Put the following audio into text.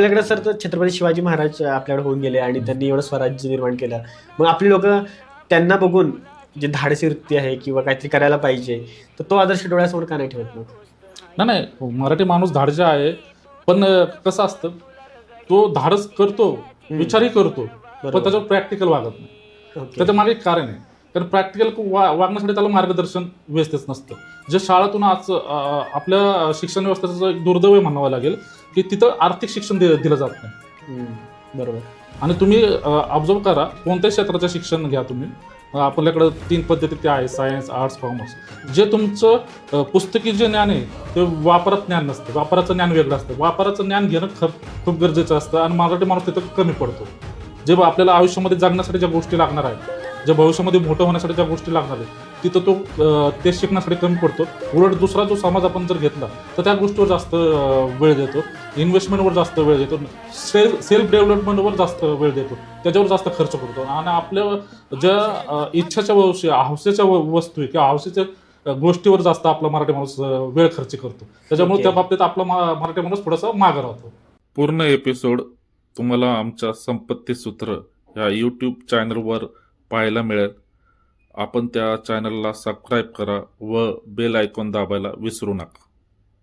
आपल्याकडे सर तर छत्रपती शिवाजी महाराज आपल्याकडे होऊन गेले आणि त्यांनी एवढं स्वराज्य निर्माण केलं. मग आपली लोक त्यांना बघून जे धाडसी वृत्ती आहे किंवा काहीतरी करायला पाहिजे तर तो आदर्श डोळ्यासमोर का नाही ठेवत मग? नाही मराठी माणूस धाडजा आहे पण कसं असतं तो धाडस करतो विचारही करतो पण. त्याच्यावर प्रॅक्टिकल वागत नाही. त्याच्यामागे एक कारण आहे. कारण प्रॅक्टिकल वा वागण्यासाठी त्याला मार्गदर्शन व्यवस्थित नसतं. जे शाळेतून आज आपल्या शिक्षण व्यवस्थेचं दुर्दैव म्हणावं लागेल की तिथं आर्थिक शिक्षण दि- दिलं जात नाही. बरोबर. आणि तुम्ही ऑब्झर्व करा कोणत्याही क्षेत्राचं शिक्षण घ्या तुम्ही. अं, आपल्याकडं तीन पद्धती ते आहे सायन्स आर्ट्स कॉमर्स जे तुमचं अं, पुस्तकी जे ज्ञान आहे ते वापरात ज्ञान नसतं. वापराचं ज्ञान वेगळं असतं. वापराचं ज्ञान घेणं खूप खूप गरजेचं असतं आणि मराठी माणूस तिथं कमी पडतो. जे आप्याला आयुष्यामध्ये जगण्यासाठी ज्या गोष्टी लागणार आहेत जे भविष्यामध्ये मोठं होण्यासाठी ज्या गोष्टी लागणार आहेत तिथं तो ते शिकण्यासाठी कमी पडतो. उलट दुसरा जो समाज आपण जर घेतला तर त्या गोष्टीवर जास्त वेळ देतो. इन्व्हेस्टमेंटवर जास्त वेळ देतो. सेल्फ सेल्फ डेव्हलपमेंटवर जास्त वेळ देतो. त्याच्यावर जास्त खर्च करतो. आणि आपल्या ज्या इच्छाच्या वस्तू हौसेच्या व- वस्तू आहे किंवा हौसेच्या गोष्टीवर जास्त आपला मराठी माणूस वेळ खर्च करतो. त्याच्यामुळे. त्या बाबतीत आपला मा- मराठी माणूस थोडासा मागे राहतो. पूर्ण एपिसोड तुम्हाला आमच्या संपत्ती सूत्र या यूट्यूब चॅनलवर पाहायला मिळेल. आपण त्या चॅनलला सबस्क्राईब करा व बेल आयकॉन दाबायला विसरू नका.